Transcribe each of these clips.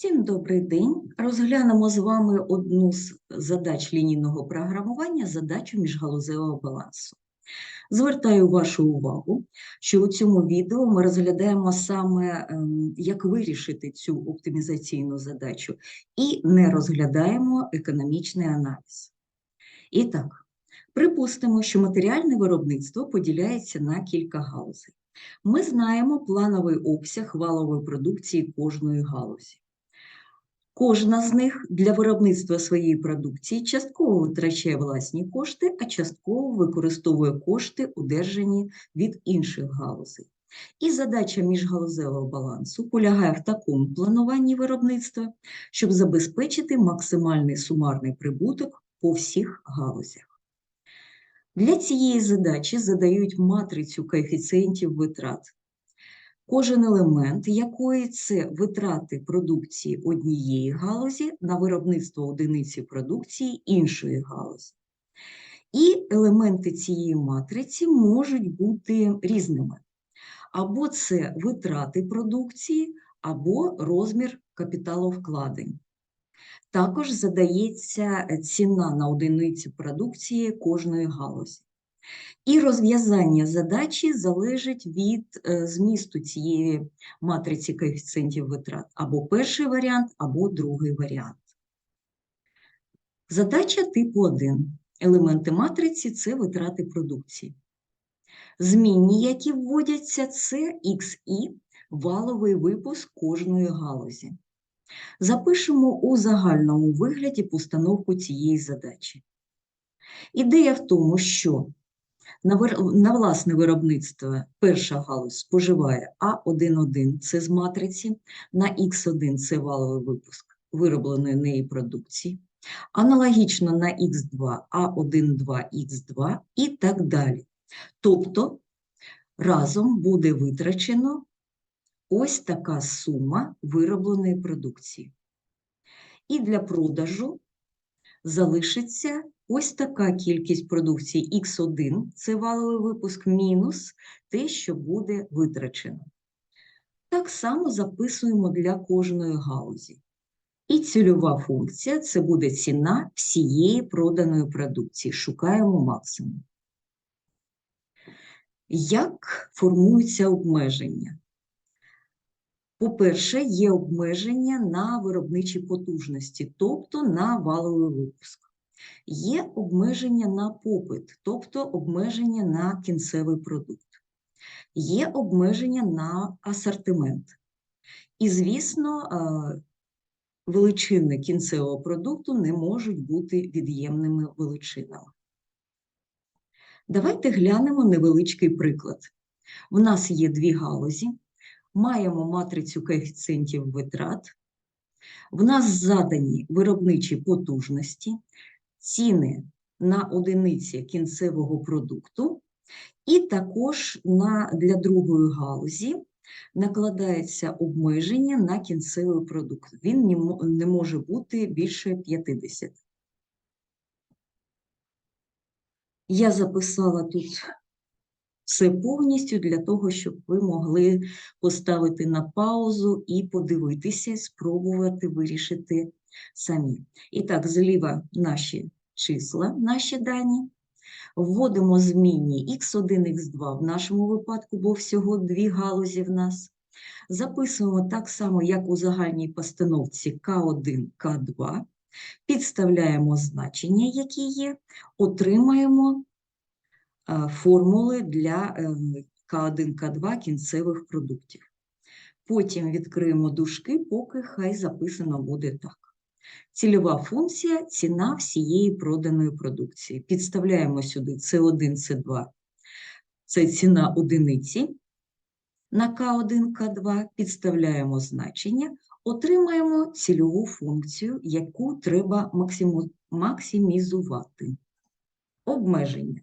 Всім добрий день. Розглянемо з вами одну з задач лінійного програмування задачу міжгалузевого балансу. Звертаю вашу увагу, що у цьому відео ми розглядаємо саме, ем, як вирішити цю оптимізаційну задачу, і не розглядаємо економічний аналіз. І так, припустимо, що матеріальне виробництво поділяється на кілька галузей. Ми знаємо плановий обсяг валової продукції кожної галузі. Кожна з них для виробництва своєї продукції частково витрачає власні кошти, а частково використовує кошти, одержані від інших галузей. І задача міжгалузевого балансу полягає в такому плануванні виробництва, щоб забезпечити максимальний сумарний прибуток по всіх галузях. Для цієї задачі задають матрицю коефіцієнтів витрат кожен елемент якої це витрати продукції однієї галузі на виробництво одиниці продукції іншої галузі. І елементи цієї матриці можуть бути різними. Або це витрати продукції, або розмір капіталовкладень. Також задається ціна на одиницю продукції кожної галузі. І розв'язання задачі залежить від е, змісту цієї матриці коефіцієнтів витрат, або перший варіант, або другий варіант. Задача типу 1. Елементи матриці це витрати продукції. Змінні, які вводяться, це XI, валовий випуск кожної галузі. Запишемо у загальному вигляді постановку цієї задачі. Ідея в тому, що на, власне виробництво перша галузь споживає А1,1 це з матриці, на Х1 це валовий випуск виробленої неї продукції, аналогічно на Х2, А1,2, Х2 і так далі. Тобто разом буде витрачено ось така сума виробленої продукції. І для продажу залишиться ось така кількість продукції Х1 це валовий випуск, мінус те, що буде витрачено. Так само записуємо для кожної галузі. І цільова функція це буде ціна всієї проданої продукції. Шукаємо максимум. Як формуються обмеження? По-перше, є обмеження на виробничі потужності, тобто на валовий випуск. Є обмеження на попит, тобто обмеження на кінцевий продукт. Є обмеження на асортимент. І, звісно, величини кінцевого продукту не можуть бути від'ємними величинами. Давайте глянемо невеличкий приклад. У нас є дві галузі, маємо матрицю коефіцієнтів витрат, в нас задані виробничі потужності, ціни на одиниці кінцевого продукту, і також на, для другої галузі накладається обмеження на кінцевий продукт. Він не може бути більше 50. Я записала тут все повністю для того, щоб ви могли поставити на паузу і подивитися, спробувати вирішити самі. І так, зліва наші числа, наші дані. Вводимо змінні x1, x2 в нашому випадку, бо всього дві галузі в нас. Записуємо так само, як у загальній постановці К1, К2, підставляємо значення, які є, отримаємо формули для К1, К2 кінцевих продуктів. Потім відкриємо дужки, поки хай записано буде так. Цільова функція ціна всієї проданої продукції. Підставляємо сюди С1, С2, це ціна одиниці на К1, К2, підставляємо значення, отримаємо цільову функцію, яку треба максимізувати. Обмеження.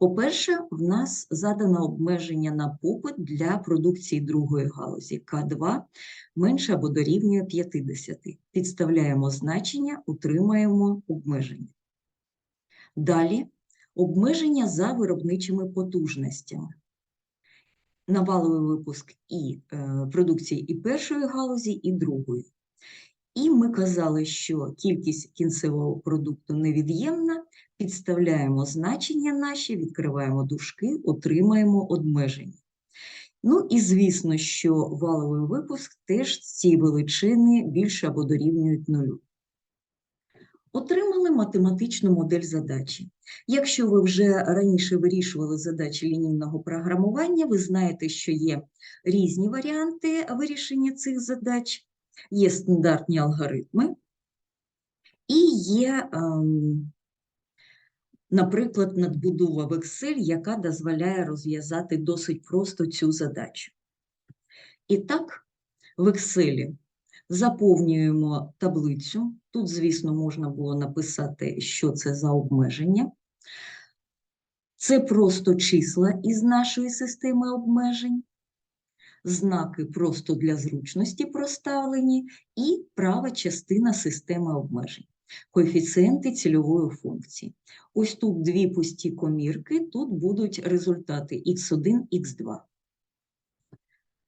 По-перше, в нас задано обмеження на попит для продукції другої галузі К2 менше або дорівнює 50. Підставляємо значення, утримаємо обмеження. Далі обмеження за виробничими потужностями. на валовий випуск і е, продукції і першої галузі, і другої. І ми казали, що кількість кінцевого продукту невід'ємна, підставляємо значення наші, відкриваємо дужки, отримаємо обмеження. Ну і звісно, що валовий випуск теж ці величини більше або дорівнюють нулю. Отримали математичну модель задачі. Якщо ви вже раніше вирішували задачі лінійного програмування, ви знаєте, що є різні варіанти вирішення цих задач, є стандартні алгоритми і є, ем, наприклад, надбудова в Excel, яка дозволяє розв'язати досить просто цю задачу. І так, в Excel заповнюємо таблицю. Тут, звісно, можна було написати, що це за обмеження. Це просто числа із нашої системи обмежень, знаки просто для зручності проставлені, і права частина системи обмежень, коефіцієнти цільової функції. Ось тут дві пусті комірки, тут будуть результати х1, х2.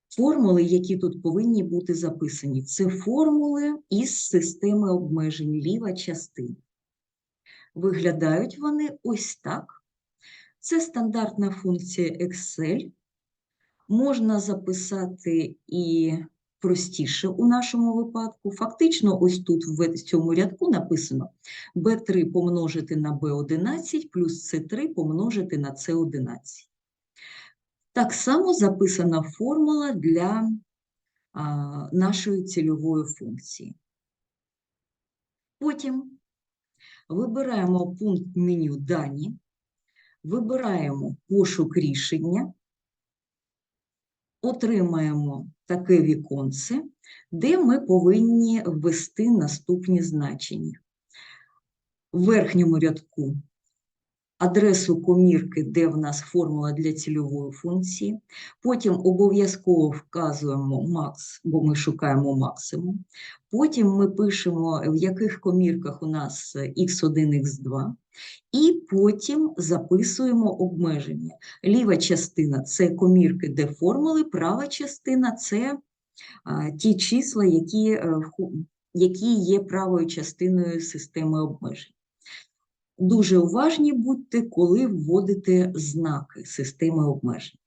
Формули, які тут повинні бути записані, це формули із системи обмежень, ліва частина. Виглядають вони ось так. Це стандартна функція Excel. Можна записати і простіше у нашому випадку. Фактично, ось тут в цьому рядку написано b3 помножити на b11 плюс c3 помножити на c11. Так само записана формула для а, нашої цільової функції. Потім вибираємо пункт меню Дані, вибираємо пошук рішення, отримаємо таке віконце, де ми повинні ввести наступні значення. В верхньому рядку адресу комірки, де в нас формула для цільової функції. Потім обов'язково вказуємо макс, бо ми шукаємо максимум. Потім ми пишемо, в яких комірках у нас x1, x2. І потім записуємо обмеження. Ліва частина це комірки, де формули, права частина це ті числа, які, е, які є правою частиною системи обмежень. Дуже уважні будьте, коли вводите знаки системи обмежень.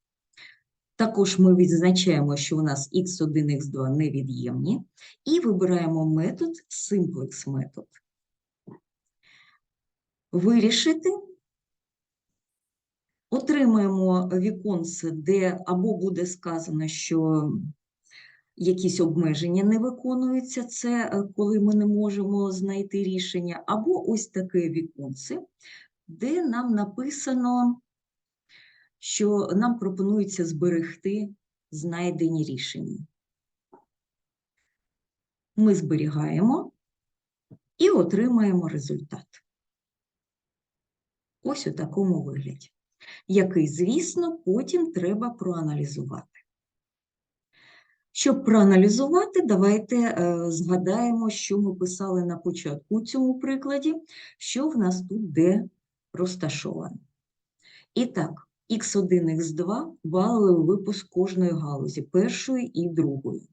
Також ми відзначаємо, що у нас x1, x2 невід'ємні, і вибираємо метод Simplex метод. Вирішити. Отримаємо віконце, де або буде сказано, що якісь обмеження не виконуються, це е, коли ми не можемо знайти рішення, або ось таке віконце, де нам написано, що нам пропонується зберегти знайдені рішення. Ми зберігаємо і отримаємо результат. Ось у такому вигляді, який, звісно, потім треба проаналізувати. Щоб проаналізувати, давайте е, згадаємо, що ми писали на початку у цьому прикладі, що в нас тут де розташовано. І так, Х1, Х2 валовий випуск кожної галузі, першої і другої.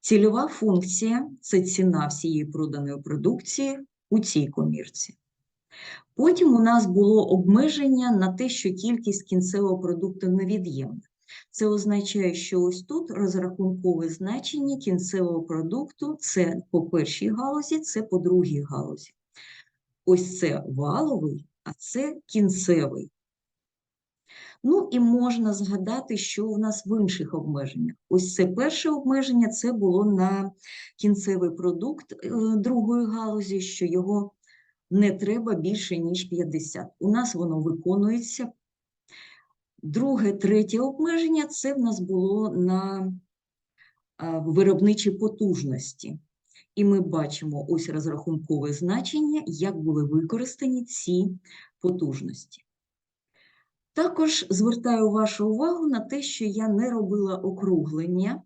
Цільова функція це ціна всієї проданої продукції у цій комірці. Потім у нас було обмеження на те, що кількість кінцевого продукту невід'ємна. Це означає, що ось тут розрахункове значення кінцевого продукту це по першій галузі, це по другій галузі. Ось це валовий, а це кінцевий. Ну і можна згадати, що у нас в інших обмеженнях. Ось це перше обмеження це було на кінцевий продукт е, другої галузі, що його не треба більше, ніж 50. У нас воно виконується Друге, третє обмеження це в нас було на виробничі потужності. І ми бачимо ось розрахункове значення, як були використані ці потужності. Також звертаю вашу увагу на те, що я не робила округлення.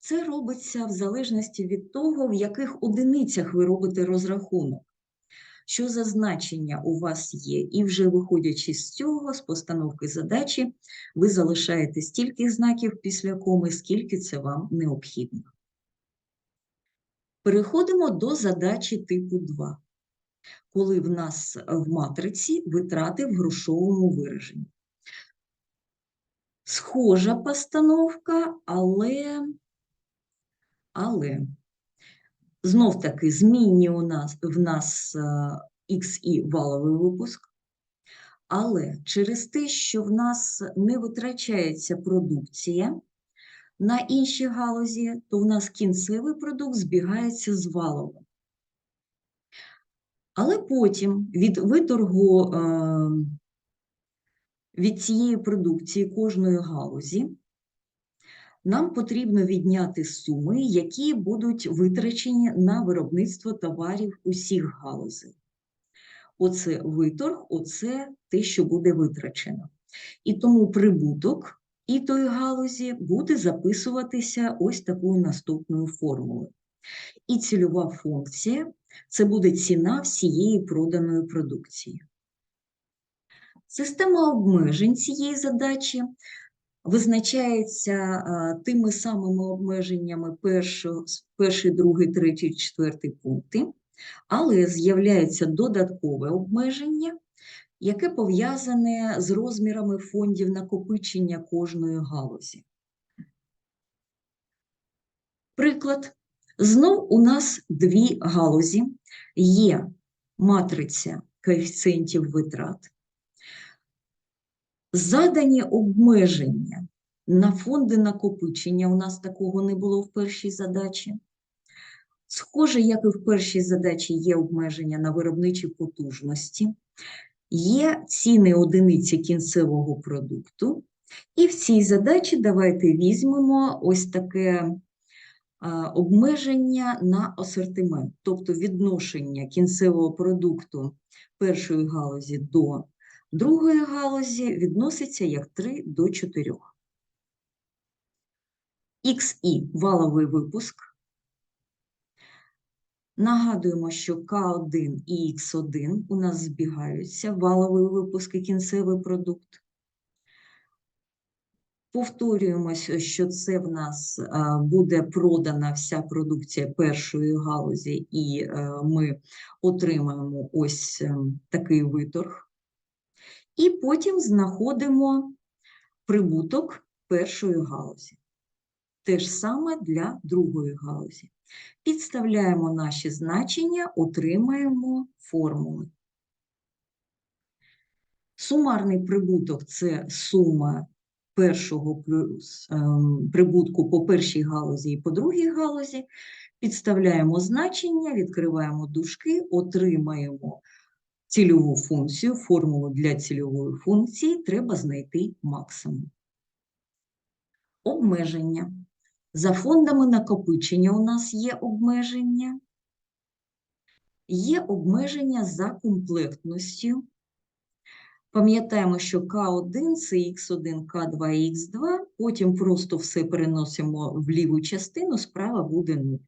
Це робиться в залежності від того, в яких одиницях ви робите розрахунок. що за значення у вас є, і вже виходячи з цього, з постановки задачі, ви залишаєте стільки знаків після коми, скільки це вам необхідно. Переходимо до задачі типу 2, коли в нас в матриці витрати в грошовому вираженні. Схожа постановка, але, але знов таки змінні у нас в нас XI валовий випуск, але через те, що в нас не витрачається продукція на інші галузі, то в нас кінцевий продукт збігається з валовим. Але потім від виторгу е, від цієї продукції кожної галузі нам потрібно відняти суми, які будуть витрачені на виробництво товарів усіх галузей. Оце виторг, оце те, що буде витрачено. І тому прибуток і тої галузі буде записуватися ось такою наступною формулою. І цільова функція це буде ціна всієї проданої продукції. Система обмежень цієї задачі визначається тими самими обмеженнями перший, другий, третій, четвертий пункти, але з'являється додаткове обмеження, яке пов'язане з розмірами фондів накопичення кожної галузі. Приклад. Знов у нас дві галузі є матриця коефіцієнтів витрат, задані обмеження на фонди накопичення. У нас такого не було в першій задачі. Схоже, як і в першій задачі є обмеження на виробничі потужності, є ціни одиниці кінцевого продукту. І в цій задачі давайте візьмемо ось таке обмеження на асортимент, тобто відношення кінцевого продукту першої галузі до другої галузі відноситься як 3 до 4. XI – валовий випуск. Нагадуємо, що К1 і Х1 у нас збігаються, валовий випуск і кінцевий продукт. Повторюємося, що це в нас буде продана вся продукція першої галузі, і е, ми отримаємо ось ем, такий виторг. І потім знаходимо прибуток першої галузі. Те ж саме для другої галузі. Підставляємо наші значення, отримаємо формули. Сумарний прибуток це сума першого плюс ем, прибутку по першій галузі і по другій галузі, підставляємо значення, відкриваємо дужки, отримаємо цільову функцію, формулу для цільової функції треба знайти максимум. Обмеження. За фондами накопичення у нас є обмеження. Є обмеження за комплектністю Пам'ятаємо, що К1 це Х1, К2 і Х2, потім просто все переносимо в ліву частину, справа буде 0.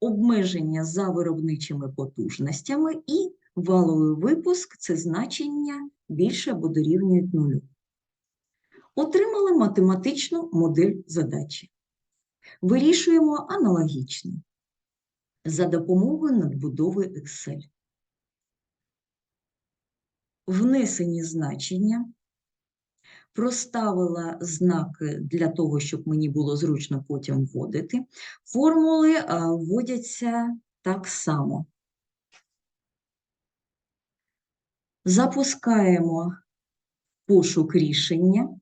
Обмеження за виробничими потужностями і валовий випуск це значення більше або дорівнюють нулю. Отримали математичну модель задачі. Вирішуємо аналогічно за допомогою надбудови Excel внесені значення, проставила знаки для того, щоб мені було зручно потім вводити. Формули вводяться так само. Запускаємо пошук рішення.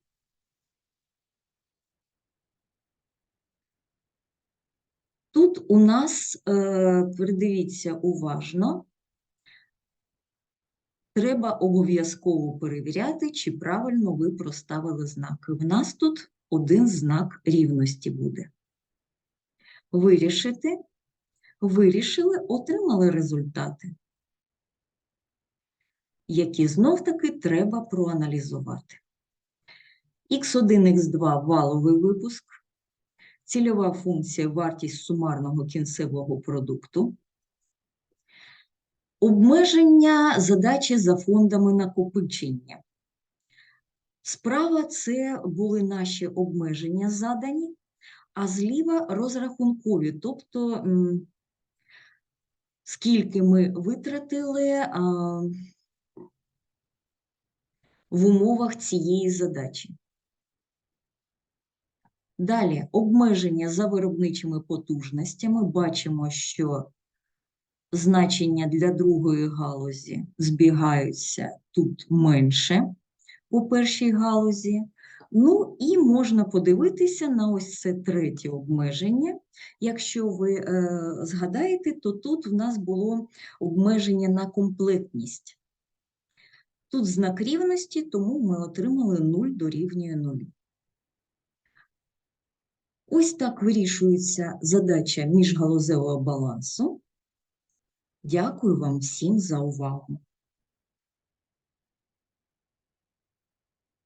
Тут у нас, е, придивіться уважно, треба обов'язково перевіряти, чи правильно ви проставили знаки. В нас тут один знак рівності буде. Вирішити, вирішили, отримали результати, які знов-таки треба проаналізувати. Х1, Х2 валовий випуск, цільова функція вартість сумарного кінцевого продукту. Обмеження задачі за фондами накопичення. Справа це були наші обмеження задані, а зліва розрахункові, тобто скільки ми витратили в умовах цієї задачі. Далі обмеження за виробничими потужностями. Бачимо, що значення для другої галузі збігаються тут менше у першій галузі. Ну і можна подивитися на ось це третє обмеження. Якщо ви е, згадаєте, то тут в нас було обмеження на комплектність. Тут знак рівності, тому ми отримали 0 дорівнює 0. Ось так вирішується задача міжгалузевого балансу. Дякую вам всім за увагу.